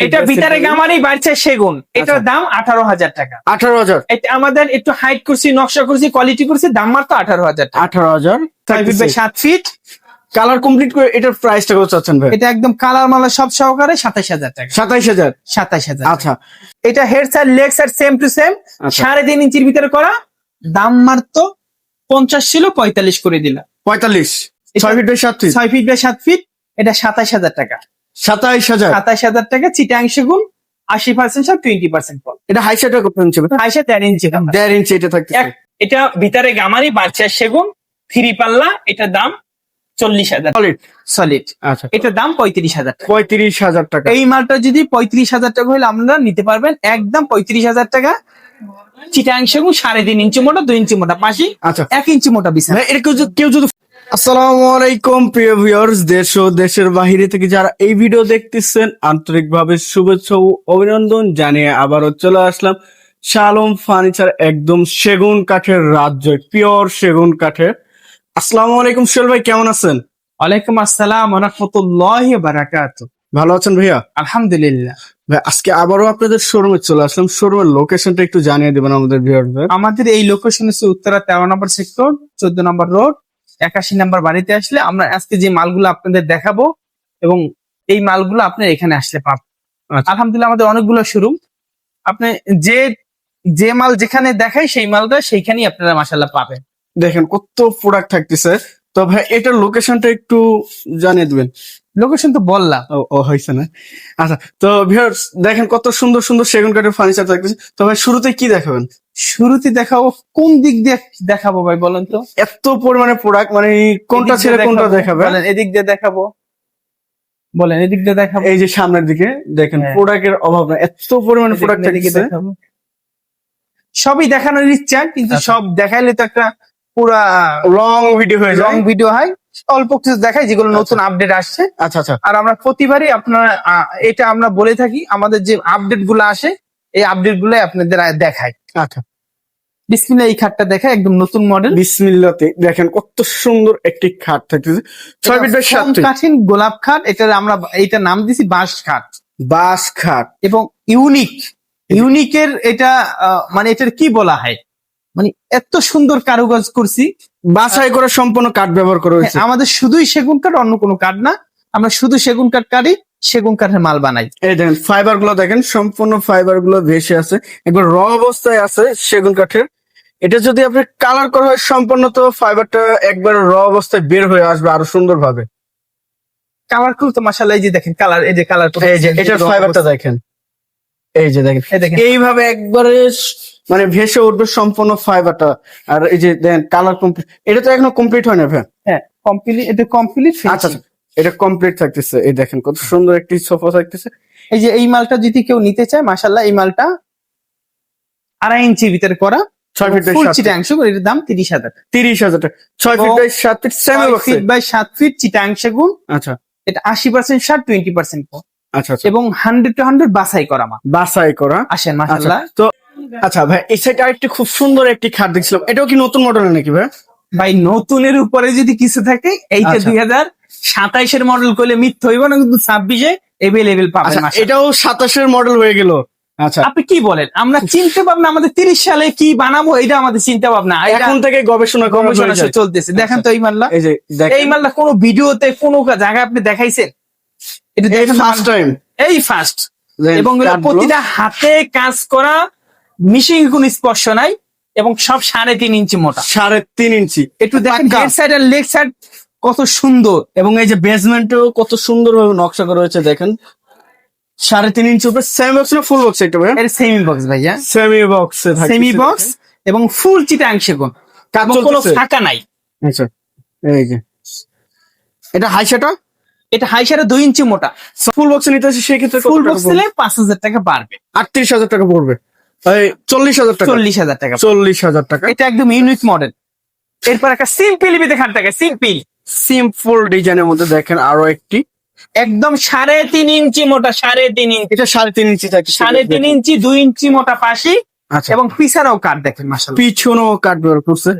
এটা ভিতরে গামারি বাড়ছে সেগুন। এটার দাম আঠারো হাজার টাকা। আঠারো হাজার। এটা আমাদের একটু হাইট করছি নকশা করছি কোয়ালিটি করছি দাম মাত্র আঠারো হাজার আঠারো হাজার সাত ফিট কালার কমপ্লিট করে এটার প্রাইসটা কত চাচ্ছেন ভাই? এটা একদম কালার মালা সব সহকারে সাতাশ হাজার টাকা। সাতাইশ হাজার? সাতাশ হাজার আচ্ছা। এটা head side leg side same to same আচ্ছা। সাড়ে তিন ইঞ্চির ভিতরে করা। দাম মাত্র পঞ্চাশ ছিল পঁয়তাল্লিশ করে দিলাম। পঁয়তাল্লিশ। এটা- ছয় ফিট বাই সাত ফিট ছয় ফিট বাই সাত ফিট এটা সাতাশ হাজার টাকা। সাতাইশ হাজার। সাতাশ হাজার টাকা চিটাং সেগুন আশি পার্সেন্ট সব টোয়েন্টি পার্সেন্ট ফল। এটা হাই সাইডে কত ইঞ্চি? আইসা দেড় ইঞ্চি দেড় ইঞ্চি এটা থাকতে এটা ভিতরে গামারি বাচ্চা সেগুন থ্রি পাল্লা এটার দাম চল্লিশ হাজার। সলিড সলিড আচ্ছা। এটার দাম পঁয়ত্রিশ হাজার পঁয়ত্রিশ হাজার টাকা। এই মালটা যদি পঁয়ত্রিশ হাজার টাকা হলে আপনারা নিতে পারবেন একদম পঁয়ত্রিশ হাজার টাকা চিটাং সেগুন সাড়ে তিন ইঞ্চি মোটা দুই ইঞ্চি মোটা পাশি আচ্ছা। এক ইঞ্চি মোটা বিছানা। ভাই, এটা কেউ যদি আসসালামু আলাইকুম প্রিয় ভিউয়ার্স দেশ ও দেশের বাহিরে থেকে যারা এই ভিডিও দেখতেছেন আন্তরিকভাবে শুভেচ্ছা ও অভিনন্দন জানিয়ে আবারও চলে আসলাম শালম ফার্নিচার একদম সেগুন কাঠের রাজ্য পিওর সেগুন কাঠের। আসসালামু আলাইকুম সোহেল ভাই কেমন আছেন? ওয়ালাইকুম আসসালাম রহমতুল্লাহ বারাকাত ভালো আছেন ভাইয়া? আলহামদুলিল্লাহ। ভাই আজকে আবারও আপনাদের শোরুমে চলে আসলাম। শোরুমের লোকেশনটা একটু জানিয়ে দেবেন আমাদের ভিউয়ারদের আমাদের এই লোকেশন হচ্ছে উত্তরা তেরো নম্বর সেক্টর চোদ্দ নম্বর রোড একাশি নাম্বার বাড়িতে আসলে আমরা আজকে যে মালগুলো আপনাদের দেখাবো এবং এই মালগুলো আপনি এখানে আসলে পাবেন। আচ্ছা। আলহামদুলিল্লাহ আমাদের অনেকগুলো শোরুম আপনি যে যে মাল যেখানে দেখায় সেই মালটা সেইখানেই আপনারা মাসাল্লাহ পাবেন। দেখেন কত প্রোডাক্ট থাকতেছে। তবে ভাই এটার লোকেশনটা একটু জানিয়ে দিবেন। লোকেশন তো বললাম। ও ও হয়েছে না। আচ্ছা তো ভিউয়ার্স দেখেন কত সুন্দর সুন্দর সেগুন কাঠের ফার্নিচার থাকতেছে তো ভাই শুরুতে কি দেখাবেন? শুরুতে দেখাবো কোন দিক দিয়ে দেখাবো ভাই বলেন তো। এত পরিমাণে প্রোডাক্ট মানে কোনটা ছেড়ে কোনটা দেখাবে বলেন এদিক দিয়ে দেখাবো। বলেন এদিক দিয়ে দেখাবো। এই যে সামনের দিকে দেখেন হ্যাঁ। প্রোডাক্টের অভাব না এত পরিমাণে প্রোডাক্ট এদিকে থাকতেছে। দেখাবো। সবই দেখানোর ইচ্ছা কিন্তু আচ্ছা। সব দেখাইলে তো একটা পুরা লং ভিডিও হয়ে লং যায় ভিডিও হয়। অল্প কিছু দেখাই যেগুলো নতুন আপডেট আসছে। আচ্ছা আচ্ছা। আর আমরা প্রতিবারই আপনার এটা আমরা বলে থাকি আমাদের যে আপডেটগুলো আসে এই আপডেটগুলো আপনাদের দেখাই। আচ্ছা। বিসমিল্লা এই খাটটা দেখায় একদম নতুন মডেল বিসমিল্লাতে দেখেন কত সুন্দর একটি খাট থাকতেছে। ছয় ফিট বাই সাত কাঠিন গোলাপ খাট এটা আমরা এইটা নাম দিছি বাঁশ খাট। বাস খাট। এবং ইউনিক ইউনিকের এটা আহ, মানে এটার কি বলা হয়? মানে এত সুন্দর কারুকাজ করছি বাছাই করে সম্পূর্ণ কাঠ ব্যবহার করা হয়েছে। হ্যাঁ, আমাদের শুধুই সেগুন কাঠ অন্য কোনো কাঠ না। আমরা শুধু সেগুন কাঠ কাটি সেগুন কাঠের মাল বানাই। এই দেখেন ফাইবারগুলো দেখেন সম্পূর্ণ ফাইবারগুলো ভেসে আছে। একবার র অবস্থায় আছে সেগুন কাঠের। এটা যদি আপনি কালার করা হয় সম্পূর্ণ তো ফাইবারটা একবার র অবস্থায় বের হয়ে আসবে আরও সুন্দর ভাবে কালার তো মাসাল্লাহ এই যে দেখেন কালার এই যে কালার এই যে এটার ফাইবারটা দেখেন। এই যে দেখেন এই দেখেন। এইভাবে একবারে মানে ভেসে উঠবে সম্পূর্ণ ফাইবারটা আর এই যে দেখেন কালার কমপ্লিট এটা তো এখনও কমপ্লিট হয় না ভাই? হ্যাঁ কমপ্লিট এটা কমপ্লিট আচ্ছা আচ্ছা, এটা কমপ্লিট থাকতেছে। এই দেখেন কত সুন্দর একটি সোফা থাকতেছে। এই যে এই মালটা যদি কেউ নিতে চায় মাসাল্লাহ এই মালটা আড়াই ইঞ্চি ভিতরে করা। ছয় ফিট ফুল। চিটাংশ এটার দাম তিরিশ হাজার তিরিশ হাজার টাকা। ছয় ফিট বাই সাত ফিট সেমি ফিট বাই সাত ফিট চিটাংশ গুণ আচ্ছা। এটা আশি পার্সেন্ট সার টোয়েন্টি পার্সেন্ট আচ্ছা আচ্ছা। এবং হান্ড্রেড টু হান্ড্রেড বাছাই করা মা বাছাই করা। আসেন আচ্ছা মাসাল্লাহ তো আচ্ছা ভাই এই সাইড আরেকটি খুব সুন্দর একটি খাট দেখছিলাম। এটাও কি নতুন মডেল নাকি ভাই? ভাই নতুনের উপরে যদি কিছু থাকে এইটা আচ্ছা। দুই হাজার সাতাইশের মডেল করলে মিথ্যা হইব না কিন্তু ছাব্বিশে এভেলেবেল পাবেন আচ্ছা। এটাও সাতাশের মডেল হয়ে গেল। আচ্ছা। আপনি কি বলেন? আমরা চিন্তা ভাবনা আমাদের তিরিশ সালে কি বানাবো এটা আমাদের চিন্তা ভাবনা। এখন থেকে গবেষণা গবেষণা চলতেছে। দেখেন তো এই মাল্লা এই যে এই মাল্লা কোনো ভিডিওতে কোনো জায়গায় আপনি দেখাইছেন? এটা ফার্স্ট টাইম এই ফার্স্ট এবং প্রতিটা হাতে কাজ করা মিশিং কোনো স্পর্শ নাই এবং সব সাড়ে তিন ইঞ্চি মোটা। সাড়ে তিন ইঞ্চি। একটু দেখেন হেড সাইড আর লেগ সাইড কত সুন্দর এবং এই যে বেসমেন্টও কত সুন্দর ভাবে নকশা করা হয়েছে দেখেন। সাড়ে তিন ইঞ্চি উপরে সেমি বক্স না ফুল বক্স এটা ভাই সেমি বক্স ভাইয়া সেমি বক্স সেমি বক্স এবং ফুল চিটাংশে কোন কোনো ফাঁকা নাই। আচ্ছা এই যে। এটা হাই সেটা এটা হাই সাড়ে দুই ইঞ্চি মোটা। ফুল বক্সে নিতে আসে সেক্ষেত্রে ফুল বক্স নিলে পাঁচ হাজার টাকা বাড়বে। আটত্রিশ হাজার টাকা পড়বে। চল্লিশ হাজার টাকা। চল্লিশ হাজার টাকা। চল্লিশ হাজার টাকা। এটা একদম ইউনিক মডেল এরপর একটা সিম্পল খাট থাকে সিম্পল সিম্পল ডিজাইনের মধ্যে দেখেন আরও একটি। একদম সাড়ে তিন ইঞ্চি মোটা সাড়ে তিন ইঞ্চি। এটা সাড়ে তিন ইঞ্চি থাকে সাড়ে তিন ইঞ্চি দুই ইঞ্চি মোটা পাশি। আচ্ছা। এবং পিছারাও কাঠ দেখেন মাসাল পিছনেও কাঠ বের করছে।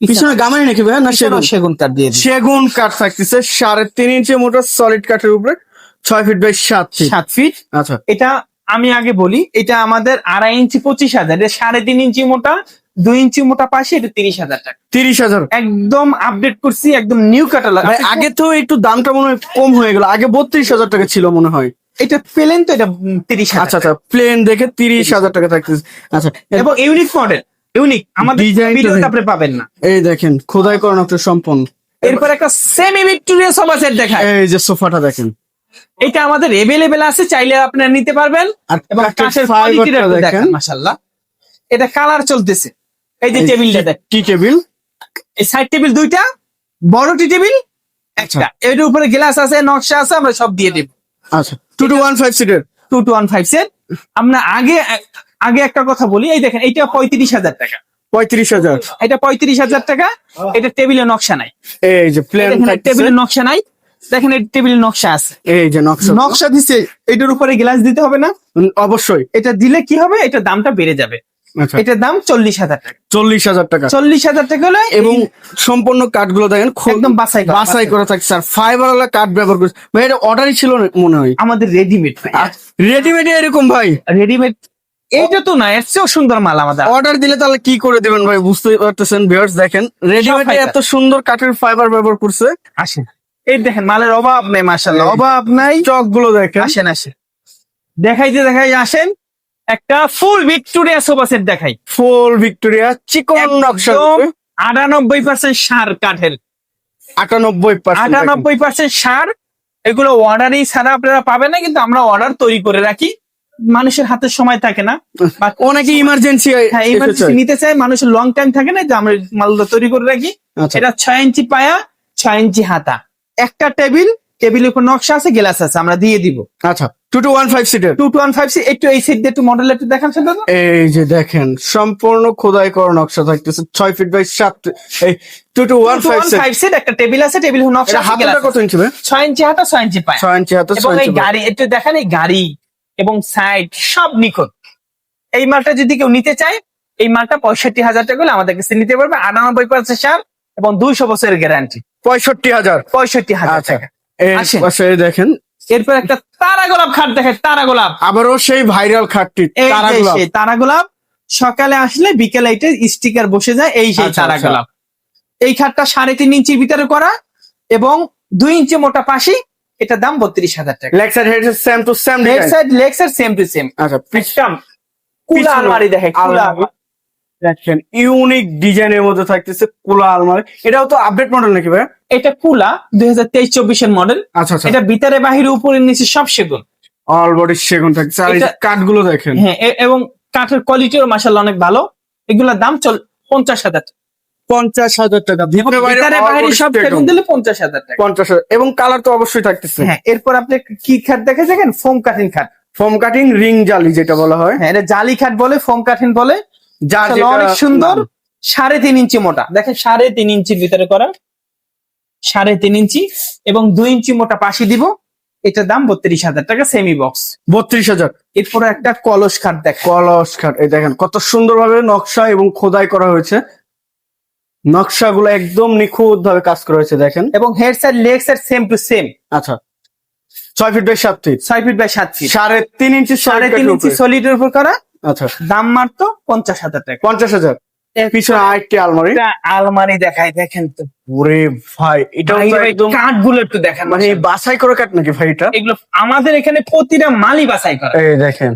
পিছনে গামারি নাকি ভাই না সেগুন? সেগুন কাঠ দিয়ে সেগুন কাঠ থাকতেছে সাড়ে তিন ইঞ্চি মোটর সলিড কাঠের উপরে ছয় ফিট বাই সাত ফিট সাত ফিট আচ্ছা। এটা আমি আগে বলি এটা আমাদের আড়াই ইঞ্চি পঁচিশ হাজার। এটা সাড়ে তিন ইঞ্চি মোটা দুই ইঞ্চি মোটা পাশে এটা তিরিশ হাজার টাকা। তিরিশ হাজার। একদম আপডেট করছি একদম নিউ ক্যাটালগ ভাই আগে তো একটু দামটা মনে হয় কম হয়ে গেল আগে বত্রিশ হাজার টাকা ছিল মনে হয়। এটা পেলেন তো এটা তিরিশ আচ্ছা আচ্ছা প্লেন দেখে তিরিশ হাজার টাকা থাকতেছে। আচ্ছা এবং ইউনিক মডেল ইউনিক আমাদের দেখ- আপনি পাবেন না। এই দেখেন খোদাই করানো একটা সম্পন্ন এরপর একটা সেমি ভিক্টোরিয়া সোফা সেট দেখায় এই যে সোফাটা দেখেন। এটা আমাদের এভেলেবেল আছে চাইলে আপনারা নিতে পারবেন। আর এবং কাঠের কাঠের কোয়ালিটিটা দেখেন। মাশাআল্লাহ। এটা কালার চলতেছে। এই যে টেবিলটা দেখ টি টেবিল এই সাইড টেবিল দুইটা বড় টি টেবিল একটা। এর উপরে গ্লাস আছে নকশা আছে আমরা সব দিয়ে দেব। আচ্ছা। টু টু ওয়ান ফাইভ সিটের two two one five set আমরা আগে আগে একটা কথা বলি এই দেখেন এটা পঁয়ত্রিশ হাজার টাকা। পঁয়ত্রিশ হাজার। এটা পঁয়ত্রিশ হাজার টাকা এটা টেবিলে নকশা নাই। এই যে প্লেন টেবিলের নকশা নাই। দেখেন এই টেবিলের নকশা আছে। এই যে নকশা। নকশা দিছে এটার উপরে গ্লাস দিতে হবে না? অবশ্যই। এটা দিলে কি হবে? এটা দামটা বেড়ে যাবে। আচ্ছা। এটার দাম চল্লিশ হাজার টাকা। চল্লিশ হাজার টাকা। চল্লিশ হাজার টাকা হলে এবং সম্পূর্ণ কাঠগুলো দেখেন খুব একদম বাছাই বাছাই করে থাকছে। আর ফাইবার ওয়ালা কাঠ ব্যবহার করছে। ভাই এটা অর্ডারই ছিল মনে হয়। আমাদের রেডিমেড রেডিমেড এরকম ভাই। রেডিমেড এইটা তো না এর চেয়েও সুন্দর মাল আমাদের। অর্ডার দিলে তাহলে কি করে দিবেন ভাই? বুঝতে পারতেছেন ভিউয়ার্স দেখেন। রেডিমেড এত সুন্দর কাঠের ফাইবার ব্যবহার করছে। আসেন। এই দেখেন মালের অভাব নেই মাসাল্লাহ অভাব নাই। চকগুলো দেখেন। আসেন আসেন। দেখাইতে দেখাই আসেন একটা ফুল ভিক্টোরিয়া সোফা সেট দেখাই। ফুল ভিক্টোরিয়া চিকন নকশা আটানব্বই পার্সেন্ট সার কাঠের। আটানব্বই আটানব্বই পার্সেন্ট সার এগুলো অর্ডারই ছাড়া আপনারা পাবেন না কিন্তু আমরা অর্ডার তৈরি করে রাখি। মানুষের হাতে সময় থাকে না। বা অনেকে ইমার্জেন্সি হ্যাঁ ইমার্জেন্সি নিতে চাই মানুষের লং টাইম থাকে না যে আমরা মালটা তৈরি করে রাখি। আচ্ছা। এটা ছয় ইঞ্চি পায়া ছয় ইঞ্চি হাতা। একটা টেবিল টেবিলের উপর নকশা আছে গ্লাস আছে আমরা দিয়ে দিব। আচ্ছা টু টু ওয়ান ফাইভ সিটের টু টু ওয়ান ফাইভ একটু এই সাইড দিয়ে একটু মডেল একটু দেখান সেটা এই যে দেখেন সম্পূর্ণ খোদাই করা নকশা থাকতেছে ছয় ফিট বাই সাত এই two two one five set five set একটা টেবিল আছে টেবিল নকশা এটা আছে, হাতটা glass কত আছে। ইঞ্চি ছয় ইঞ্চি হাতা ছয় ইঞ্চি পায়া। ছয় ইঞ্চি হাতে ছয় ইঞ্চি গাড়ি একটু দেখেন এই গাড়ি এবং সাইড সব নিখুঁত। এই মালটা যদি কেউ নিতে চায় এই মালটা পঁয়ষট্টি হাজার টাকা হলে আমাদের কাছে নিতে পারবে আটানব্বই পার্সেন্ট সার এবং দুইশো বছরের গ্যারান্টি পঁয়ষট্টি হাজার। পঁয়ষট্টি হাজার আচ্ছা এই দেখেন। এরপর একটা তারা গোলাপ খাট দেখে তারা গোলাপ। আবারও সেই ভাইরাল খাটটি তারা গোলাপ। সকালে আসলে বিকেলে এটা স্টিকার বসে যায় এই সেই আচ্ছা, তারা আচ্ছা। গোলাপ। এই খাটটা সাড়ে তিন ইঞ্চির ভিতরে করা এবং দুই ইঞ্চি মোটা পাশি এটার দাম বত্রিশ হাজার টাকা। Leg side head same to same leg side leg side same to same আচ্ছা একটা কুলা আলমারি দেখে কুলা। দেখেন ইউনিক ডিজাইনের মধ্যে থাকতেছে কুলা আলমারি। এটাও তো আপডেট মডেল নাকি ভাই? এটা কুলা দুই হাজার তেইশ চব্বিশের মডেল আচ্ছা আচ্ছা। এটা ভিতরে বাহিরে উপরে নিচে সব সেগুন। অল বডি সেগুন থাকছে আর কাঠগুলো দেখেন। হ্যাঁ এবং কাঠের কোয়ালিটিও মাসাল্লাহ অনেক ভালো। এগুলোর দাম চল পঞ্চাশ হাজার পঞ্চাশ হাজার টাকা। ভিতরে বাইরে সব সেগুন। দিলে পঞ্চাশ হাজার টাকা। পঞ্চাশ হাজার এবং কালার তো অবশ্যই থাকতেছে। হ্যাঁ এরপর আপনি কি খাট দেখে দেখেন ফোম কাঠিন খাট। ফোম কাটিং রিং জালি যেটা বলা হয়। হ্যাঁ এটা জালি খাট বলে ফোম কাঠিন বলে। যা অনেক সুন্দর। সাড়ে তিন ইঞ্চি মোটা। দেখেন সাড়ে তিন ইঞ্চির ভিতরে করা। সাড়ে তিন ইঞ্চি এবং দুই ইঞ্চি মোটা পাশি দিব। এটার দাম বত্রিশ হাজার টাকা সেমি বক্স বত্রিশ হাজার। এরপরে একটা কলস খাট দেখ কলস খাট এই দেখেন কত সুন্দরভাবে নকশা এবং খোদাই করা হয়েছে। নকশাগুলো একদম নিখুঁত ভাবে কাজ করা হয়েছে দেখেন। এবং head side leg side same to same আচ্ছা। ছয় ফিট বাই সাত ফিট ছয় ফিট বাই সাত ফিট সাড়ে তিন ইঞ্চি সাড়ে তিন ইঞ্চি সলিডের উপর করা। আচ্ছা। দাম মাত্র পঞ্চাশ হাজার টাকা। পঞ্চাশ হাজার। পিছনে আরেকটি আলমারি। আলমারি দেখাই দেখেন তো। ওরে ভাই এটাও তো একদম কাঠগুলো একটু দেখেন মানে বাছাই করে কাট নাকি ভাই এটা? এগুলো আমাদের এখানে প্রতিটা মালই বাছাই করা। এই দেখেন।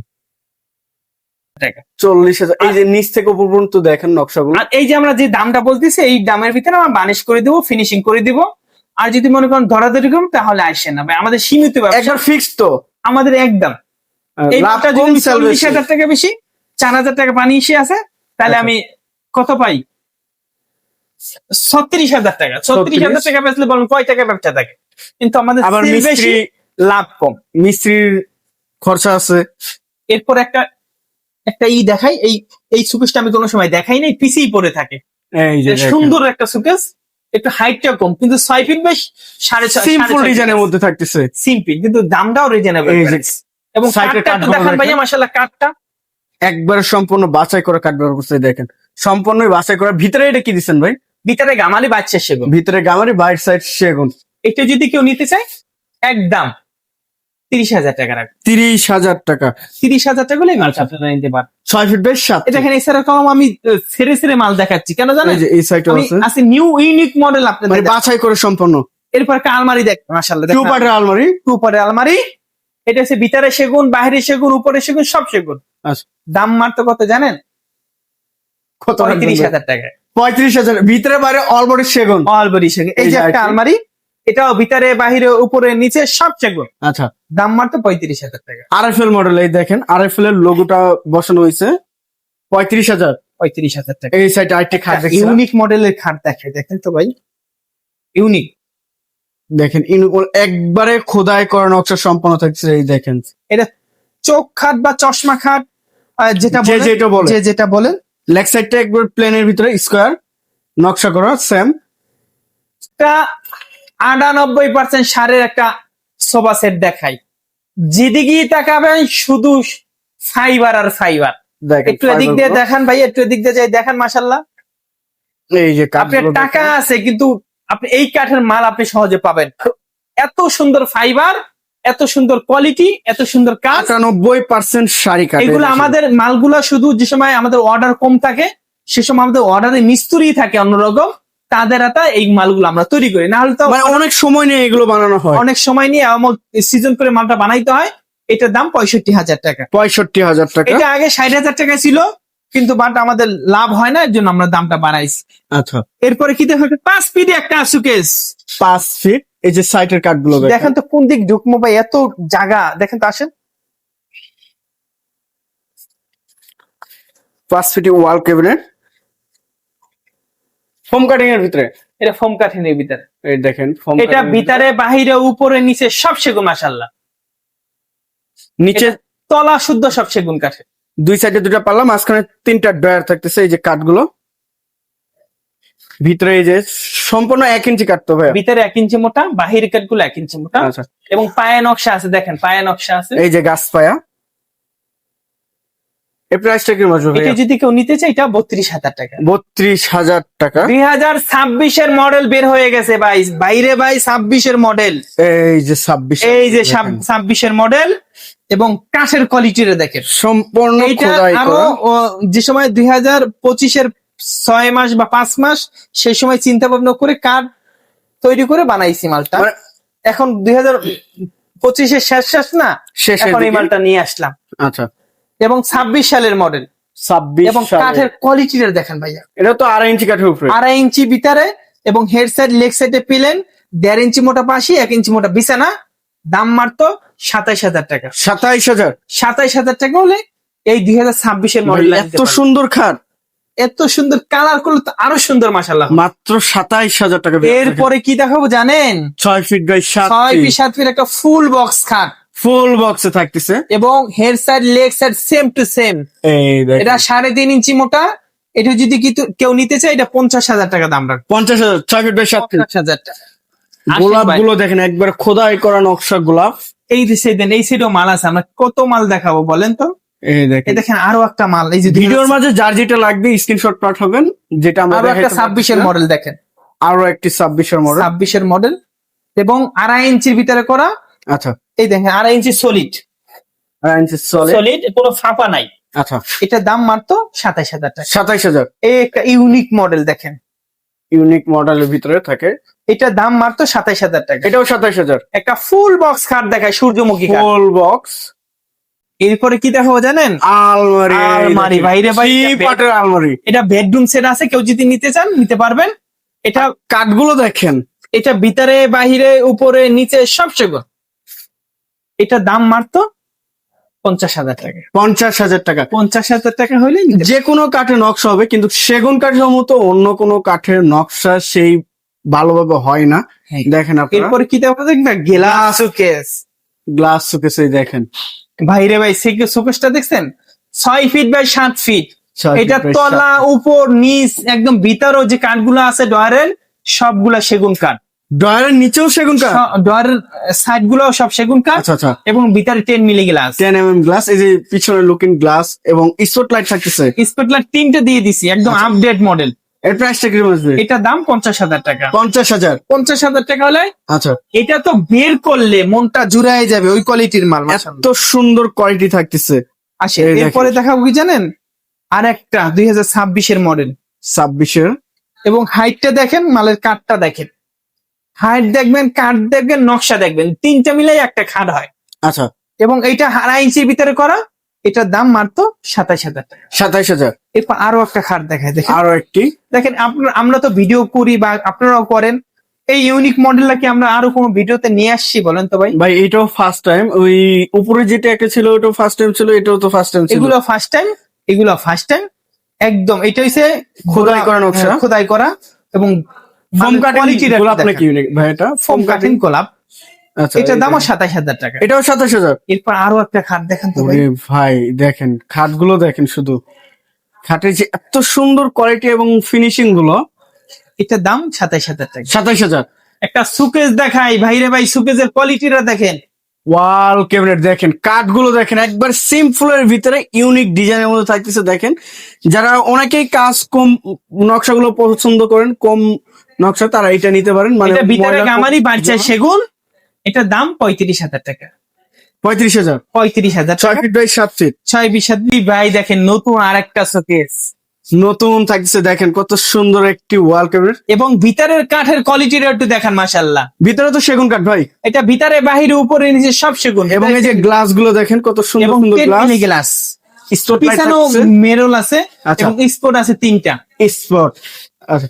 চল্লিশ হাজার। এই যে নিচ থেকে উপর পর্যন্ত দেখেন নকশাগুলো। আর এই যে আমরা যে দামটা বলতেছি এই দামের ভিতরে আমরা বানিশ করে দিব ফিনিশিং করে দিব। আর যদি মনে করেন ধরাধরি করুন তাহলে আসেন না ভাই। আমাদের সীমিত ব্যবসা। একবার ফিক্স তো। আমাদের একদম। এই লাভ মালটা কম যদি চল্লিশ হাজার টাকা বেশি চার হাজার টাকা পানি এসে আছে তাহলে আচ্ছা। আমি কত পাই? ছত্রিশ হাজার টাকা। ছত্রিশ হাজার টাকা বেচলে বলেন কয় টাকা ব্যবসা থাকে? কিন্তু আমাদের আবার মিস্ত্রি লাভ কম। মিস্ত্রির খরচা আছে। এরপর একটা একটা ই দেখাই এই এই সুকেশটা আমি কোনো সময় দেখাই নাই পিছিয়ে পড়ে থাকে। সুন্দর একটা সুকেশ একটু হাইটটা কম কিন্তু ছয় ফিট বেশ সাড়ে ছয় সিম্পল ডিজাইনের মধ্যে থাকতেছে। সিম্পল কিন্তু দামটাও রিজনেবল এবং কাঠটা দেখান ভাইয়া। মাসাল্লাহ কাঠটা। একবার সম্পূর্ণ বাছাই করে কাঠ ব্যবহার করছে দেখেন। সম্পূর্ণ বাছাই করা। ভিতরে এটা কি দিচ্ছেন ভাই? ভিতরে গামালি বাচ্চা সেগুন। ভিতরে গামারি বাইর সাইড সেগুন। এটা যদি কেউ নিতে চায় একদম তিরিশ হাজার টাকা রাখব। তিরিশ হাজার টাকা। তিরিশ হাজার টাকা হলে এই আপনারা নিতে পারেন ছয় ফিট বাই সাত। এই দেখেন এছাড়া কলম আমি ছেড়ে ছেড়ে মাল দেখাচ্ছি। কেন জানেন? এই আছে। নিউ ইউনিক মডেল আপনাদের বাছাই করে এরপর একটা আলমারি দেখ মাসাল্লাহ টু পার্টের আলমারি। টু আলমারি। এটা হচ্ছে ভিতরে সেগুন বাইরে সেগুন উপরে সেগুন সব সেগুন। আচ্ছা। দাম মারতে কত জানেন? কত পঁয়ত্রিশ হাজার টাকা পঁয়ত্রিশ হাজার। ভিতরে বাইরে অলবডি সেগুন। অলবরি সেগুন। এই যে একটা আলমারি এটাও ভিতরে বাহিরে উপরে নিচে সব সেগুন। আচ্ছা। দাম মারতে পঁয়ত্রিশ হাজার টাকা। আরএফএল মডেল এই দেখেন আরএফএল এর লোগোটা বসানো হয়েছে। পঁয়ত্রিশ হাজার। পঁয়ত্রিশ হাজার টাকা। এই সাইডে আরেকটি খাট দেখছেন ইউনিক মডেলের খাট দেখে দেখেন তো ভাই। ইউনিক দেখেন একবারে খোদাই করা নকশা সম্পন্ন থাকছে এই দেখেন। চোখ খাট বা চশমা খাট যেটা যে যেটা বলে যে যেটা বলেন। লেগ সাইডটা একবার প্লেনের ভিতরে স্কোয়ার নকশা করা সেম একটা আটানব্বই পার্সেন্ট সারের একটা সোফা সেট দেখাই। যেদিকেই তাকাবেন শুধু ফাইবার আর ফাইবার একটু এদিক দিয়ে দেখান ভাই একটু এদিক দিয়ে যাই দেখান মাসাল্লাহ এই যে আপনার টাকা আছে কিন্তু আপনি এই কাঠের মাল আপনি সহজে পাবেন। এত সুন্দর ফাইবার এত সুন্দর কোয়ালিটি এত সুন্দর কাজ। নব্বই পার্সেন্ট শাড়ি এগুলো আমাদের মালগুলা শুধু যে সময় আমাদের অর্ডার কম থাকে সে সময় আমাদের অর্ডারে মিস্ত্রি থাকে অন্যরকম তাদের হাতে এই মালগুলো আমরা তৈরি করি। না হলে তো মানে অনেক সময় নিয়ে এগুলো বানানো হয়। অনেক সময় নিয়ে আমার সিজন করে মালটা বানাইতে হয় এটার দাম পঁয়ষট্টি হাজার টাকা। পঁয়ষট্টি হাজার টাকা। এটা আগে ষাট হাজার টাকা ছিল কিন্তু বাট আমাদের লাভ হয় না এর জন্য আমরা দামটা বাড়াইছি। আচ্ছা। এরপরে কি দেখো পাঁচ ফিট একটা সুকেস পাঁচ ফিট এই যে সাইটের কাঠগুলো দেখেন। দেখেন তো কোন দিক ঢুকবো ভাই এত জায়গা দেখেন তো আসেন। পাঁচ ফিটি ওয়াল ক্যাবিনেট ফোম কাটিং এর ভিতরে। এটা ফোম কাঠিনের ভিতরে। এই দেখেন foam এটা ভিতরে। বাহিরে উপরে নিচে সব সেগুন ভিতরে। নিচে? তলা শুদ্ধ সব সেগুন কাঠে দুই সাইডে দুটা পাল্লা মাঝখানে তিনটা ড্রয়ার থাকতেছে এই যে কাঠগুলো ভিতরে এই যে সম্পূর্ণ এক ইঞ্চি কাটতে হবে ভিতরে এক ইঞ্চি মোটা বাহির কাঠগুলো এক ইঞ্চি মোটা। আচ্ছা। এবং পায়ে নকশা আছে দেখেন পায়ে নকশা আছে। এই যে গাছ পায়া। এই প্রাইসটা কি মাসবে এটা যদি কেউ নিতে চায় এটা বত্রিশ হাজার টাকা। বত্রিশ হাজার টাকা। দুই হাজার ছাব্বিশের মডেল বের হয়ে গেছে ভাই। বাইরে ভাই ছাব্বিশের মডেল এই যে ছাব্বিশ। এই যে ছাব্বিশের মডেল এবং কাঠের দেখেন। সম্পূর্ণ এইটা আরও যে সময় দুই হাজার পঁচিশের ছয় মাস বা পাঁচ মাস সেই সময় চিন্তা ভাবনা করে কাঠ তৈরি করে বানাইছি মালটা। মানে এখন দুই হাজার পঁচিশের শেষ শেষ না? এখন এই মালটা নিয়ে আসলাম। আচ্ছা। এবং ছাব্বিশ সালের মডেল ছাব্বিশ এবং কাঠের কোয়ালিটিটা দেখেন ভাইয়া। এটা তো আড়াই ইঞ্চি কাঠের উপরে। আড়াই ইঞ্চি ভিতরে এবং হেড সাইড লেগ সাইডে পেলেন দেড় ইঞ্চি মোটা পাশি এক ইঞ্চি মোটা বিছানা। দাম মারতো সাতাইশ হাজার টাকা। সাতাইশ হাজার? সাতাইশ হাজার টাকা হলে এই দুই হাজার ছাব্বিশের মডেল এত সুন্দর খাট। এত সুন্দর কালার করলে তো আরও সুন্দর মাসাল্লাহ মাত্র সাতাইশ হাজার টাকা এরপরে কি দেখাবো জানেন? ছয় ফিট বাই সাত ছয় পিস সাত ফিট একটা ফুল বক্স খাট। ফুল বক্সে থাকতেছে। এবং head side leg side same to same এটা সাড়ে তিন ইঞ্চি মোটা। এটা যদি কিছু- কেউ নিতে চায় এটা পঞ্চাশ হাজার টাকা দাম রাখবে। পঞ্চাশ হাজার ছয় ফিট বাই সাত ফিট হাজার টাকা। গোলাপ। গুলো দেখেন একবার খোদাই করা নকশা গোলাপ। এই যে সেই দেন এই সাইডেও মাল আছে আমরা কত মাল দেখাবো বলেন তো? এই দেখেন। আরও একটা মাল এই যে ভিডিওর মাঝে যার যেটা লাগবে স্ক্রিনশট পাঠাবেন যেটা আমরা আরও একটা ছাব্বিশের মডেল দেখেন। আরও একটি ছাব্বিশের মডেল ছাব্বিশের মডেল এবং আড়াই ইঞ্চির ভিতরে করা আচ্ছা। এই দেখেন আড়াই ইঞ্চি সলিড আড়াই ইঞ্চি সলিড কোনো ফাঁপা নাই। আচ্ছা। এটার দাম মাত্র সাতাইশ হাজার টাকা। সাতাইশ হাজার। এই একটা ইউনিক মডেল দেখেন। ইউনিক মডেলের ভিতরে থাকে। এটার দাম মাত্র সাতাইশ হাজার টাকা। এটাও সাতাইশ হাজার। একটা ফুল বক্স খাট দেখায় সূর্যমুখী ফুল বক্স এরপরে কি দেখাবো জানেন? আলমারি আলমারি, বাইরে বাইরে আলমারি। এটা বেডরুম সেট আছে কেউ যদি নিতে চান নিতে পারবেন। এটা কাঠগুলো দেখেন। এটা ভিতরে বাহিরে উপরে নিচে সব সেগুন এটা দাম মাত্র পঞ্চাশ হাজার টাকা। পঞ্চাশ হাজার টাকা। পঞ্চাশ হাজার টাকা হলে যে কোনো কাঠের নকশা হবে কিন্তু সেগুন কাঠের মতো অন্য কোনো কাঠের নকশা সেই ভালোভাবে হয় না। হ্যাঁ। দেখেন আপনারা। এরপরে কি দেখো দেখবে গ্লাস কেস গ্লাস সুকেসে দেখেন। ভাইরে ভাই সেই শোকেসটা দেখছেন? ছয় ফিট বাই সাত ফিট এটা তলা উপর নিচ একদম ভিতরও যে কাঠগুলো আছে ডয়ারের সবগুলা সেগুন কাঠ। ড্রয়ারের নিচেও সেগুন কাঠ? ডয়ারের সাইডগুলো সব সেগুন কাঠ। আচ্ছা আচ্ছা। এবং ভিতরে ten milli glass ten M glass এই যে পিছনে লুকিং গ্লাস এবং স্পট লাইট থাকতেছে। স্পটলাইট তিনটে দিয়ে দিছি একদম আচ্ছা। আপডেট মডেল এর প্রাইসটা কীরকম আসবে এটার দাম পঞ্চাশ হাজার টাকা। পঞ্চাশ হাজার? পঞ্চাশ হাজার টাকা হলে আচ্ছা। এটা তো বের করলে মনটা জুড়াই যাবে ওই কোয়ালিটির মাল এত সুন্দর কোয়ালিটি থাকতেছে। আসে এরপরে দেখাবো কি জানেন? আর একটা দুই হাজার ছাব্বিশের মডেল ছাব্বিশের? এবং হাইটটা দেখেন মালের কাঠটা দেখেন। হাইট দেখবেন কাঠ দেখবেন নকশা দেখবেন। তিনটা মিলাই একটা খাট হয়। আচ্ছা। এবং এইটা আড়াই ইঞ্চির ভিতরে করা এটার দাম মাত্র সাতাশ হাজার টাকা। সাতাইশ হাজার। এরপর আরও একটা খাট দেখায় দেখেন। আরও একটি। দেখেন আপনার আমরা তো ভিডিও করি বা আপনারাও করেন। এই ইউনিক মডেলটা কি আমরা আরও কোনো ভিডিওতে নিয়ে আসছি বলেন তো ভাই? ভাই এটাও ফার্স্ট টাইম ওই উপরে যেটা একটা ছিল ওটাও ফার্স্ট টাইম ছিল এটাও তো ফার্স্ট টাইম ছিল। এগুলো ফার্স্ট টাইম এগুলো ফার্স্ট টাইম একদম এটা হইছে খোদাই করা নকশা। খোদাই করা এবং ফোম কাটিং গোলাপ নাকি ইউনিক ভাই এটা ফোম কাটিং গোলাপ। আচ্ছা এটার দামও সাতাশ হাজার টাকা। এটাও সাতাশ হাজার? এরপর আরও একটা খাট দেখেন তো ভাই। ভাই দেখেন খাটগুলো দেখেন শুধু। খাটের যে এত সুন্দর কোয়ালিটি এবং ফিনিশিংগুলো এটার দাম সাতাশ হাজার টাকা। সাতাশ হাজার। একটা সুকেজ দেখাই ভাইরে ভাই সুকেজের কোয়ালিটিটা দেখেন। ওয়াল ক্যাবিনেট দেখেন কাঠগুলো দেখেন একবার সিম্পলের ভিতরে ইউনিক ডিজাইনের মধ্যে থাকতেছে দেখেন। যারা অনেকেই কাজ কম নকশাগুলো পছন্দ করেন কম নকশা তারা এটা নিতে পারেন মানে ভিতরে কম- বাড়ছে সেগুন এটার দাম পঁয়ত্রিশ হাজার টাকা। পঁয়ত্রিশ হাজার? পঁয়ত্রিশ হাজার ছয় ফিট বাই সাত ফিট। ছয় বিশ হাজার ভাই দেখেন নতুন আর একটা শোকেস। নতুন থাকতেছে দেখেন কত সুন্দর একটি ওয়াল ক্যাবিনেট এবং ভিতরের কাঠের কোয়ালিটিটা একটু দেখান মাসাল্লাহ ভিতরে তো সেগুন কাঠ ভাই। এটা ভিতরে বাহিরে উপরে নিচে সব সেগুন। এবং এই যে গ্লাসগুলো দেখেন কত সুন্দর সুন্দর গ্লাস। গ্লাস। পিছানো মেরল আছে আচ্ছা। এবং স্পট আছে তিনটা। স্পট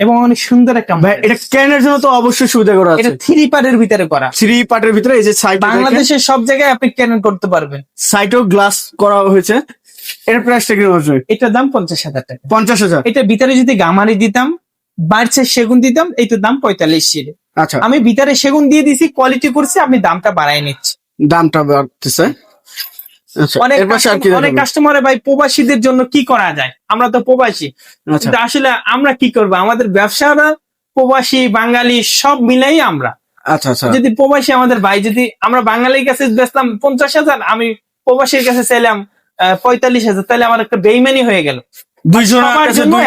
এবং অনেক সুন্দর একটা এটা ক্যানের জন্য তো অবশ্যই সুবিধা করা এটা থ্রি পার্টের ভিতরে করা। থ্রি পার্টের ভিতরে এই যে সাইড বাংলাদেশের সব জায়গায় আপনি ক্যান করতে পারবেন? সাইডেও গ্লাস করা হয়েছে। এর প্রাইসটা আসবে এটার দাম পঞ্চাশ হাজার টাকা। পঞ্চাশ হাজার। এটা ভিতরে যদি গামারি দিতাম বাড়ছে সেগুন দিতাম এটার দাম পঁয়তাল্লিশ আচ্ছা। আমি ভিতরে সেগুন দিয়ে দিছি কোয়ালিটি করছি আপনি দামটা বাড়াই নিচ্ছি দামটা বাড়তেছে। আচ্ছা অনেক এর পাশে আর কি কাস্টমার- ভাই প্রবাসীদের জন্য কি করা যায়? আমরা তো প্রবাসী। আচ্ছা। আসলে আমরা কি করব? আমাদের ব্যবসাটা প্রবাসী বাঙালি সব মিলাই আমরা। আচ্ছা আচ্ছা। যদি প্রবাসী আমাদের ভাই যদি আমরা বাঙালির কাছে বেচলাম পঞ্চাশ হাজার আমি প্রবাসীর কাছে চাইলাম পঁয়তাল্লিশ হাজার তাহলে আমার একটা বেইমানি হয়ে গেল।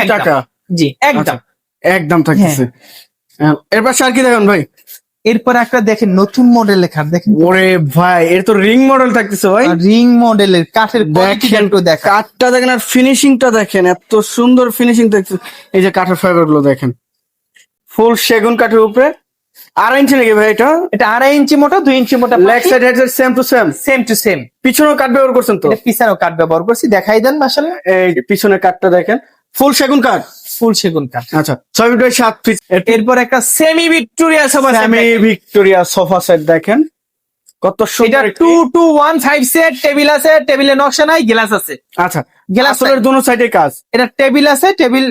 টাকা? জি একদম। একদম থাকতেছে। হ্যাঁ, এর পাশে আর কি দেখেন ভাই? এরপর একটা দেখেন নতুন মডেলের খাট দেখেন ওরে ভাই এর তো রিং মডেল থাকতেছে ভাই। রিং মডেলের কাঠের দেখেন একটু দেখা কাঠটা দেখেন আর ফিনিশিংটা দেখেন এত সুন্দর ফিনিশিং দেখছে এই যে কাঠের ফাইবারগুলো দেখেন। ফুল সেগুন কাঠের উপরে। আড়াই ইঞ্চি নাকি ভাই এটা? এটা আড়াই ইঞ্চি মোটা দুই ইঞ্চি মোটা leg side head same to same same to same পিছনেও কাঠ ব্যবহার করছেন তো? পিছানো কাঠ ব্যবহার করছি দেখাই দেন আসলে এই পিছনের কাঠটা দেখেন। ফুল সেগুন কাঠ? ফুল সেগুন কাঠ। আচ্ছা ছয় ফিট বাই সাত ফিট। এরপর একটা semi Victoria sofa semi Victoria sofa set দেখেন। কত সুন্দর two two one five set table আছে টেবিলে নকশা নাই গ্লাস আছে। আচ্ছা গ্লাস আসলে দোনো সাইডে কাজ। এটা টেবিল আছে টেবিল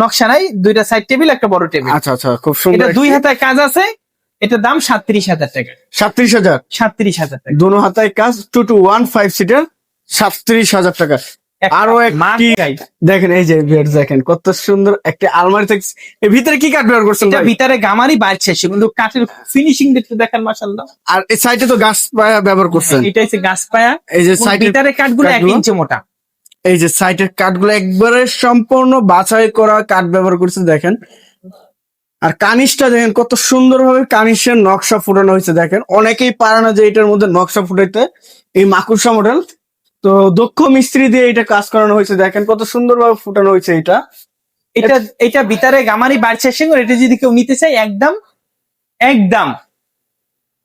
নকশা নাই দুইটা সাইড টেবিল একটা বড় টেবিল আচ্ছা আচ্ছা খুব সুন্দর এটা দুই হাতায় কাজ আছে এটার দাম সাতত্রিশ হাজার টাকা। সাতত্রিশ হাজার? সাতত্রিশ হাজার টাকা। দোনো হাতায় কাজ two two one five seater সাতত্রিশ হাজার টাকা। আরও একটি দেখেন এই যে বেড দেখেন কত সুন্দর একটা আলমারি থাকছে এর ভিতরে কি কাঠ ব্যবহার করছেন ভাই? ভিতরে গামারি বাড়ছে সে কিন্তু কাঠের ফিনিশিং দেখতে দেখেন মাসাল্লাহ আর এই সাইডে তো গাছ পায়া ব্যবহার করছেন। এটা হচ্ছে গাছ পায়া। এই যে সাইডে ভিতরে কাঠগুলো এক ইঞ্চি মোটা। এই যে সাইডের কাঠগুলো একবারে সম্পূর্ণ বাছাই করা কাঠ ব্যবহার করছে দেখেন। আর কানিসটা দেখেন কত সুন্দর ভাবে কানিসের নকশা ফুটানো হয়েছে দেখেন। অনেকেই পারে না যে এটার মধ্যে নকশা ফুটাইতে। এই মাকুসা মডেল তো দক্ষ মিস্ত্রি দিয়ে এটা কাজ করানো হয়েছে। দেখেন কত সুন্দর ভাবে ফুটানো হয়েছে এটা। এটা এটা ভিতরে গামারি বাড়ছে সে এটা যদি কেউ নিতে চাই একদম একদম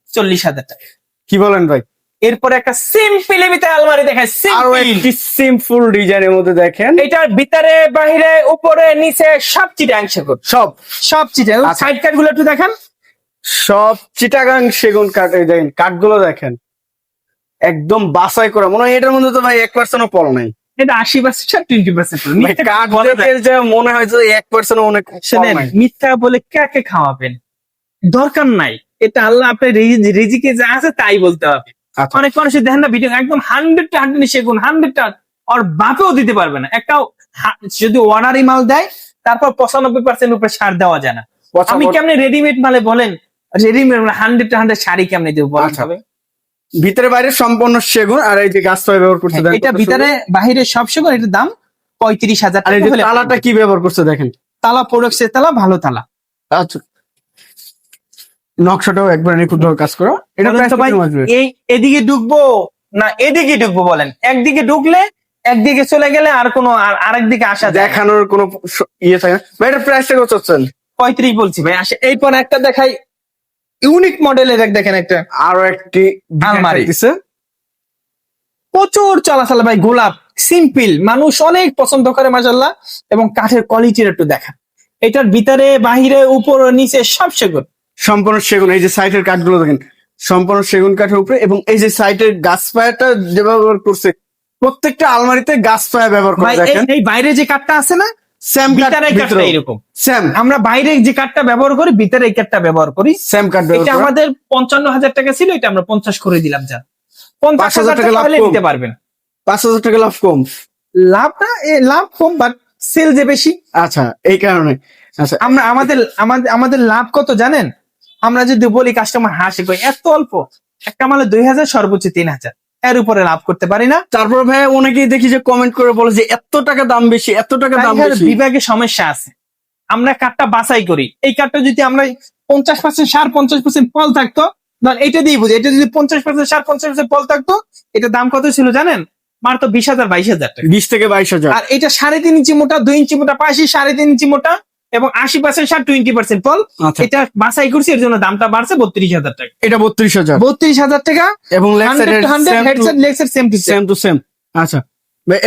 চল্লিশ হাজার টাকা। কি বলেন ভাই? এরপরে একটা সিম্পল ভিতরে আলমারি আরও সিম্পল একটি সিম্পল ডিজাইনের মধ্যে দেখেন। এটার ভিতরে বাহিরে উপরে নিচে সব চিটাংশ সব। সব চিটাং। সাইড কাটগুলো একটু দেখেন। সব চিটাগাং সেগুন কাঠ দেখেন কাঠগুলো দেখেন। একদম বাছাই করা। মনে হয় এটার মধ্যে তো ভাই এক পার্সেন্টও পল নাই। এটা আশি পার্সেন্ট টোয়েন্টি পার্সেন্ট মনে হয় যে এক পার্সেন্ট অনেক শোনেন নাই। মিথ্যা বলে কাকে খাওয়াবেন? দরকার নাই। এটা আল্লাহ আপনার রিজি- রিজিকে যা আছে তাই বলতে হবে। আচ্ছা। অনেক মানুষের দেখেন না ভিডিও একদম হান্ড্রেড টা হান্ড্রেড সেগুন হান্ড্রেড টা আর বাপেও দিতে পারবে না। একটা যদি অর্ডারি মাল দেয় তারপর পঁচানব্বই পার্সেন্ট উপরে সার দেওয়া যায় না। আমি কেমনে রেডিমেড মালে বলেন? রেডিমেড হান্ড্রেড টা হান্ড্রেড শাড়ি কেমনে দেবো বলেন? ভিতরে বাইরে সম্পূর্ণ সেগুন আর এই যে গাছ পায়ে ব্যবহার করছে হ্যাঁ, এটা ভিতরে বাহিরে সব সেগুন এটার দাম পঁয়ত্রিশ হাজার টাকা তালাটা কি ব্যবহার করছে দেখেন। তালা প্রোডাক্টসের তালা ভালো তালা। আচ্ছা। নকশাটাও একবার নিখুঁতভাবে কাজ করা। এটা এই এদিকে ঢুকবো? না এদিকে ঢুকবো বলেন। একদিকে ঢুকলে একদিকে চলে গেলে আর কোনো আর আরেকদিকে আসা দেখানোর কোনো ইয়ে থাকে না। ভাই এটা প্রাইসটা কত চাচ্ছেন? পঁয়ত্রিশ বলছি ভাই আসে। এরপর একটা দেখাই ইউনিক মডেলের এক দেখেন একটা আরও একটি আলমারি। দিছে প্রচুর চলাচল ভাই গোলাপ সিম্পল মানুষ অনেক পছন্দ করে মাসাল্লাহ এবং কাঠের কোয়ালিটির একটু দেখা। এটার ভিতরে বাহিরে উপর নিচে সব সেগুন। সম্পূর্ণ সেগুন এই যে সাইটের কাঠগুলো দেখেন সম্পূর্ণ সেগুন কাঠের উপরে এবং এই যে সাইটের গাছ পায়াটা ব্যবহার করছে প্রত্যেকটা আলমারিতে গাছ পায়া ব্যবহার করে দেখেন এই- এই বাইরে যে কাঠটা আছে না স্যাম কাঠ এরকম স্যাম আমরা বাইরে যে কাঠটা ব্যবহার করি ভিতরে এই কাঠটা ব্যবহার করি। স্যাম কাঠ ব্যবহার এটা আমাদের পঞ্চান্ন হাজার টাকা ছিল এটা আমরা পঞ্চাশ করে দিলাম যা। পঞ্চাশ 5,000 হাজার টাকা লাভ। নিতে পারবেন। পাঁচ হাজার টাকা লাভ কম। লাভটা এ লাভ কম বাট সেল যে বেশি। আচ্ছা এই কারণে। আচ্ছা আমরা আমাদের আমাদের আমাদের লাভ কত জানেন? আমরা যদি বলি কাস্টমার হাসি কই এত অল্প। একটা মালে দুই হাজার সর্বোচ্চ তিন হাজার। এর উপরে লাভ করতে পারি না। তারপর ভাই অনেকেই দেখি যে কমেন্ট করে বলে যে এত টাকা দাম বেশি এত টাকা দাম বেশি। বিভাগে সমস্যা আছে। আমরা কাঠটা বাছাই করি। এই কাঠটা যদি আমরা পঞ্চাশ পার্সেন্ট সার পঞ্চাশ পার্সেন্ট ফল থাকতো ধর এটা দিয়ে বুঝি। এটা যদি পঞ্চাশ পার্সেন্ট সার পঞ্চাশ পার্সেন্ট ফল থাকতো এটা দাম কত ছিল জানেন? মাত্র বিশ হাজার বাইশ হাজার টাকা। বিশ থেকে বাইশ হাজার। আর এটা সাড়ে তিন ইঞ্চি মোটা দুই ইঞ্চি মোটা পাশে সাড়ে তিন ইঞ্চি মোটা এবং আশি পার্সেন্ট সার টোয়েন্টি পার্সেন্ট ফল। আচ্ছা। এটা বাছাই করছি এর জন্য দামটা বাড়ছে বত্রিশ হাজার টাকা। এটা বত্রিশ হাজার। বত্রিশ হাজার টাকা। এবং headset same to same to same আচ্ছা।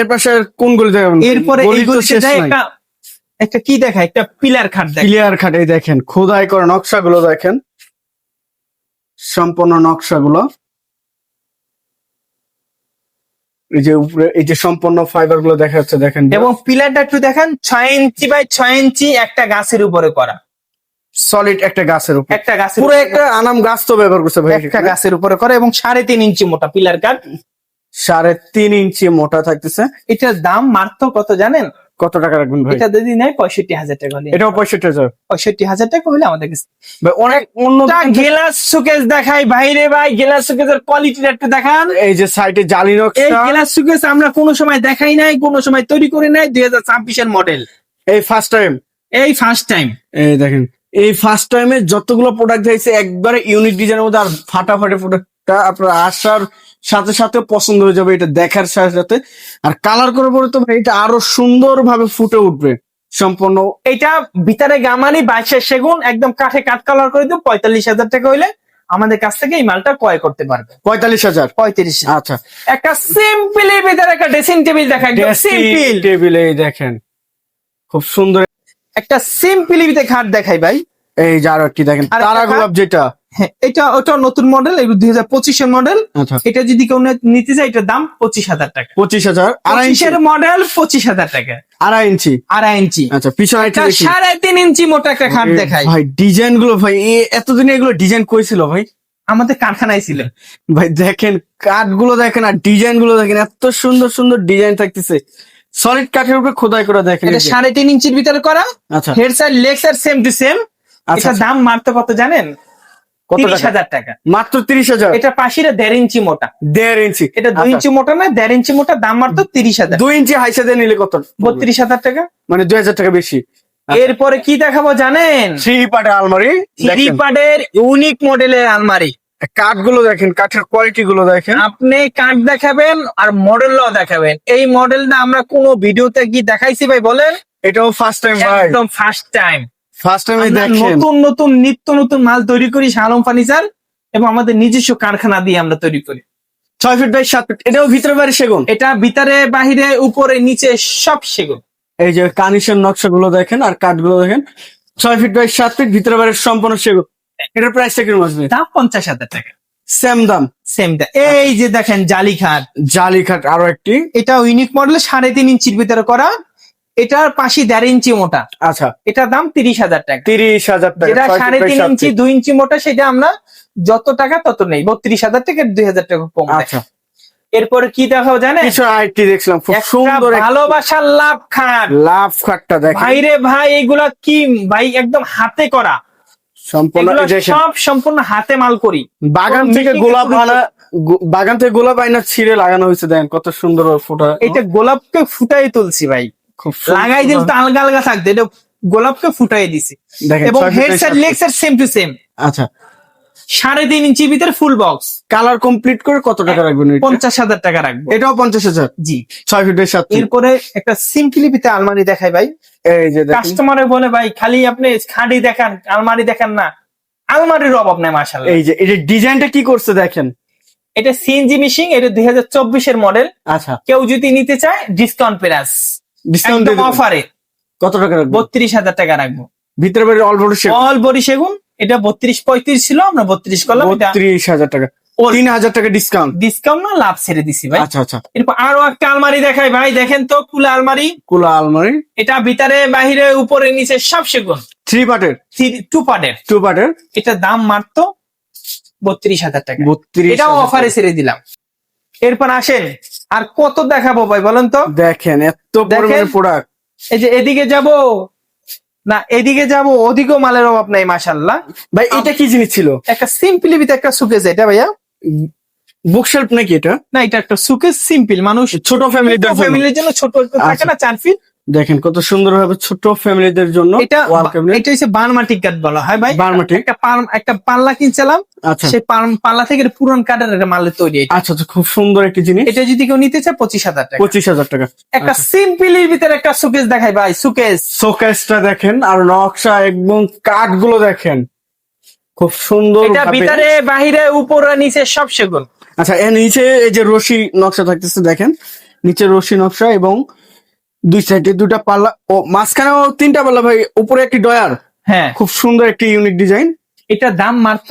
এর পাশে কোন গলি দেখাবেন? এরপরে গলি তো শেষ যায় একটা একটা কি দেখা একটা পিলার খাট দেখা ক্লিয়ার খাটে দেখেন খোদাই করা নকশাগুলো দেখেন। সম্পূর্ণ নকশাগুলো। এই যে উপরে এই যে সম্পূর্ণ ফাইবারগুলো দেখা যাচ্ছে দেখেন। এবং পিলারটা একটু দেখেন ছয় ইঞ্চি বাই ছয় ইঞ্চি একটা গাছের উপরে করা। সলিড একটা গাছের উপর। একটা গাছের পুরো একটা আনাম গাছ তো ব্যবহার করছে ভাই একটা গাছের উপরে করা এবং সাড়ে তিন ইঞ্চি মোটা পিলার কাঠ সাড়ে তিন ইঞ্চি মোটা থাকতেছে। এটার দাম মাত্র কত জানেন? কত টাকা রাখবেন ভাই? এটা যদি নেয় পঁয়ষট্টি হাজার টাকা হলে। এটাও পঁয়ষট্টি হাজার? পঁয়ষট্টি হাজার টাকা হলে আমাদের কাছে ভাই অনেক অন্য গেলাস সুকেস দেখাই বাইরে ভাই গেলাস সুকেসের কোয়ালিটিটা একটু দেখান। এই যে সাইডে জালি নকশা। এই গেলাস সুকেস আমরা কোনো সময় দেখাই নাই কোনো সময় তৈরি করে নাই দুই হাজার ছাব্বিশের মডেল এই ফার্স্ট টাইম এই ফার্স্ট টাইম এই দেখেন এই ফার্স্ট টাইমে যতগুলো প্রোডাক্ট দিয়েছে একবারে ইউনিক ডিজাইনের মধ্যে আর ফাটাফাটি প্রোডাক্টটা আপনার আসার সাথে সাথে পছন্দ হয়ে যাবে এটা দেখার সাথে সাথে। আর কালার করার পরে তো ভাই এটা আরও সুন্দর ভাবে ফুটে উঠবে সম্পূর্ণ। এটা ভিতরে গামানি বাইশের সেগুন একদম কাঠে কাঠ কালার করে দিও পঁয়তাল্লিশ হাজার টাকা হইলে আমাদের কাছ থেকে এই মালটা ক্রয় করতে পারবে। পঁয়তাল্লিশ হাজার? পঁয়ত্রিশ আচ্ছা। একটা সিম্পল এর ভিতরে একটা ড্রেসিং টেবিল দেখা একদম সিম্পল টেবিলে দেখেন। খুব সুন্দর। একটা সিম্পল ভিতরে খাট দেখাই ভাই। এই যে আরও একটি দেখেন তারা গোলাপ যেটা। হ্যাঁ এটা ওটা নতুন মডেল এগুলো দুই হাজার পঁচিশের মডেল আচ্ছা। এটা যদি কেউ নিতে চায় এটার দাম পঁচিশ হাজার টাকা। পঁচিশ হাজার আড়াই ইঞ্চি। মডেল পঁচিশ হাজার টাকা। আড়াই ইঞ্চি। আড়াই ইঞ্চি। আচ্ছা পিছনে। সাড়ে তিন ইঞ্চি মোটা একটা খাট এ দেখাই। ভাই ডিজাইনগুলো ভাই এতদিনে এগুলো ডিজাইন কইছিল ভাই? আমাদের কারখানায় ছিল। ভাই দেখেন কাঠগুলো দেখেন আর ডিজাইনগুলো দেখেন এত সুন্দর সুন্দর ডিজাইন থাকতেছে। সলিড কাঠের উপরে খোদাই করে দেখেন এটা সাড়ে তিন ইঞ্চির ভিতরে করা। আচ্ছা। Head side leg side same to same আচ্ছা। দাম মারতে কত জানেন? টাকা? মাত্র তিরিশ হাজার? এটা পাশিরা দেড় ইঞ্চি মোটা। দেড় ইঞ্চি। এটা দুই আচ্ছা, ইঞ্চি মোটা না দেড় ইঞ্চি মোটা দাম মাত্র তিরিশ হাজার। দুই ইঞ্চি হাইসা দিয়ে নিলে কত? বত্রিশ হাজার টাকা। মানে দুই হাজার টাকা বেশি। এরপরে কি দেখাবো জানেন? থ্রি পার্টের আলমারি থ্রি পার্টের ইউনিক মডেলের আলমারি। কাঠগুলো দেখেন কাঠের কোয়ালিটি গুলো দেখেন। আপনি কাঠ দেখাবেন আর মডেলও দেখাবেন। এই মডেলটা আমরা কোনো ভিডিওতে কি দেখাইছি ভাই বলেন? এটাও ফার্স্ট টাইম ভাই। একদম ফার্স্ট টাইম ফার্স্ট টাইম দেখেন। নতুন নতুন নিত্য নতুন মাল তৈরি করি শালম ফার্নিচার এবং আমাদের নিজস্ব কারখানা দিয়ে আমরা তৈরি করি। ছয় ফিট বাই সাত ফিট এটাও ভিতরে বাইরে সেগুন? এটা ভিতরে বাহিরে উপরে নিচে সব সেগুন। এই যে কানিসের নকশা গুলো দেখেন আর কাঠগুলো দেখেন ছয় ফিট বাই সাত ফিট ভিতরে বাইরে সম্পূর্ণ সেগুন। এটার প্রাইসটা কীরকম আসবে? দাম পঞ্চাশ হাজার টাকা। সেম দাম? সেম এই যে দেখেন জালি খাট। জালি কাঠ আরও একটি। এটা ইউনিক মডেল সাড়ে তিন ইঞ্চির ভিতরে করা। এটার পাশে দেড় ইঞ্চি মোটা। আচ্ছা। এটার দাম তিরিশ হাজার টাকা। তিরিশ হাজার টাকা যেটা সাড়ে তিন ইঞ্চি দুই ইঞ্চি মোটা সেটা আমরা যত টাকা তত নেই। বত্রিশ হাজার থেকে দুই হাজার টাকা কম। আচ্ছা। এরপরে কি দেখাও জানেন? কিছু আরেকটি দেখছিলাম খুব সুন্দর ভালোবাসার লাভ খাট। লাভ খাটটা দেখেন। ভাইরে ভাই এগুলা কি? ভাই একদম হাতে করা। সম্পূর্ণ সব সম্পূর্ণ হাতে মাল করি। বাগান থেকে গোলাপ আনা বাগান থেকে গোলাপ আইনা ছিঁড়ে লাগানো হয়েছে দেখেন কত সুন্দর ফোটা। এটা গোলাপকে ফুটাই তুলছি ভাই। লাগাই দিল তো আলগা আলগা থাকতো এটা গোলাপকে ফুটাই দিছি। এবং ছয় হেড ফিটের side leg side same to same আচ্ছা। সাড়ে তিন ইঞ্চি ভিতরে ফুল বক্স কালার কমপ্লিট করে কত টাকা রাখবেন পঞ্চাশ হাজার টাকা রাখব। এটাও পঞ্চাশ হাজার? জি। ছয় ফিটের ফিট। এরপরে একটা সিম্পলিপিতে আলমারি দেখাই ভাই। এই যে কাস্টমারে বলে ভাই খালি আপনি খাঁটি দেখান আলমারি দেখান না। আলমারির অভাব নাই মাসাল্লাহ এই যে যে ডিজাইনটা কি করছে দেখেন? এটা সিএনজি মিশিং এটা দুই হাজার চব্বিশের মডেল আচ্ছা। কেউ যদি নিতে চায় ডিসকাউন্ট প্রাইস ডিসকাউন্ট একদম অফারে কত টাকা রাখবেন বত্রিশ হাজার টাকা রাখব। ভিতরে বাইরে অল বড় অল বডি সেগুন এটা বত্রিশ পঁয়ত্রিশ ছিল আমরা বত্রিশ করলাম এটা বত্রিশ হাজার টাকা। ওর- তিন হাজার টাকা ডিসকাউন্ট ডিসকাউন্ট না লাভ ছেড়ে দিছি ভাই। আচ্ছা আচ্ছা। এরপর আরও একটা আলমারি দেখাই ভাই দেখেন তো কুলা আলমারি। কুলা আলমারি। এটা ভিতরে বাহিরে উপরে নিচে সব সেগুন। থ্রি পার্টের টু পার্টের টু পার্টের এটা দাম মাত্র বত্রিশ হাজার টাকা। বত্রিশ এটাও হাজার অফারে। ছেড়ে দিলাম। এরপর আসেন আর কত দেখাবো ভাই বলেন তো? দেখেন এত পরিমাণের প্রোডাক্ট এই যে এদিকে যাব। না এদিকে যাব ওদিকেও মালের অভাব নাই মাসাল্লাহ ভাই এটা কি জিনিস ছিল? একটা সিম্পলি ভিতরে একটা সুকেজ এটা ভাইয়া? বুকশেলফ নাকি এটা? না এটা একটা সুকেজ সিম্পল মানুষ ছোট ফ্যামিলি ফ্যামিলির জন্য। ছোট থাকে আচ্ছা। না চার ফিট। দেখেন কত সুন্দর ভাবে ছোট ফ্যামিলিদের জন্য এটা এটা হচ্ছে বার্মাটিক কাঠ বলা হয় ভাই। বার্মাটিক। একটা পাল- একটা পাল্লা কিনছিলাম। আচ্ছা। সেই পাল- পাল্লা থেকে পুরান কাঠের একটা মালের তৈরি আচ্ছা আচ্ছা খুব সুন্দর একটি জিনিস। এটা যদি কেউ নিতে চায় পঁচিশ হাজার টাকা। পঁচিশ হাজার টাকা। একটা আচ্ছা। সিম্পলির ভিতরে একটা সুকেস দেখাই ভাই সুকেস শোকেসটা দেখেন আর নকশা একদম কাঠগুলো দেখেন। খুব সুন্দর এটা ভিতরে বাহিরে উপরে নিচে সব সেগুন। আচ্ছা এর নিচে এই যে রশি নকশা থাকতেছে দেখেন। নিচে রশি নকশা এবং দুই সাইডে দুটা পাল্লা ও মাঝখানেও তিনটা পাল্লা ভাই উপরে একটি ডয়ার হ্যাঁ। খুব সুন্দর একটি ইউনিক ডিজাইন এটা দাম মাত্র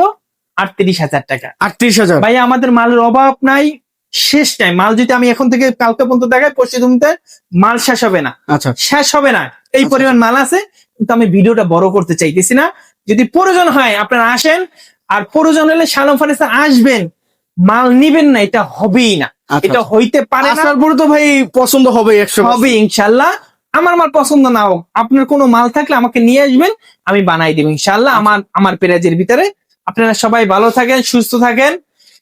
আটত্রিশ হাজার টাকা। আটত্রিশ হাজার। ভাই আমাদের মালের অভাব নাই শেষ নাই। মাল যদি আমি এখন থেকে কালকে পর্যন্ত দেখাই পরশু দিনতে মাল শেষ হবে না। আচ্ছা। শেষ হবে না। এই আচ্ছা। পরিমাণ মাল আছে কিন্তু আমি ভিডিওটা বড় করতে চাইতেছি না। যদি প্রয়োজন হয় আপনারা আসেন। আর প্রয়োজন হলে শালম ফার্নিচার আসবেন। মাল নিবেন না এটা হবেই না। আচ্ছা, এটা আচ্ছা। হইতে পারে না। তো ভাই পছন্দ হবে একশো হবে ইনশাল্লাহ। আমার মাল পছন্দ না হোক আপনার কোনো মাল থাকলে আমাকে নিয়ে আসবেন আমি বানাই দেবো ইনশাল্লাহ। আমার আমার পেরাজের ভিতরে। আপনারা সবাই ভালো থাকেন সুস্থ থাকেন।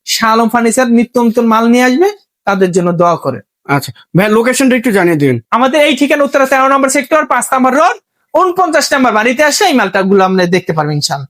শাহ আলম ফার্নিচার নিত্য নতুন মাল নিয়ে আসবে তাদের জন্য দোয়া করে আচ্ছা ভাই লোকেশনটা একটু জানিয়ে দিন। আমাদের এই ঠিকানা উত্তরা তেরো নম্বর সেক্টর পাঁচ নম্বর রোড উনপঞ্চাশ নম্বর বাড়িতে আসে এই মালটা গুলো আমরা দেখতে পারবেন ইনশাল্লাহ।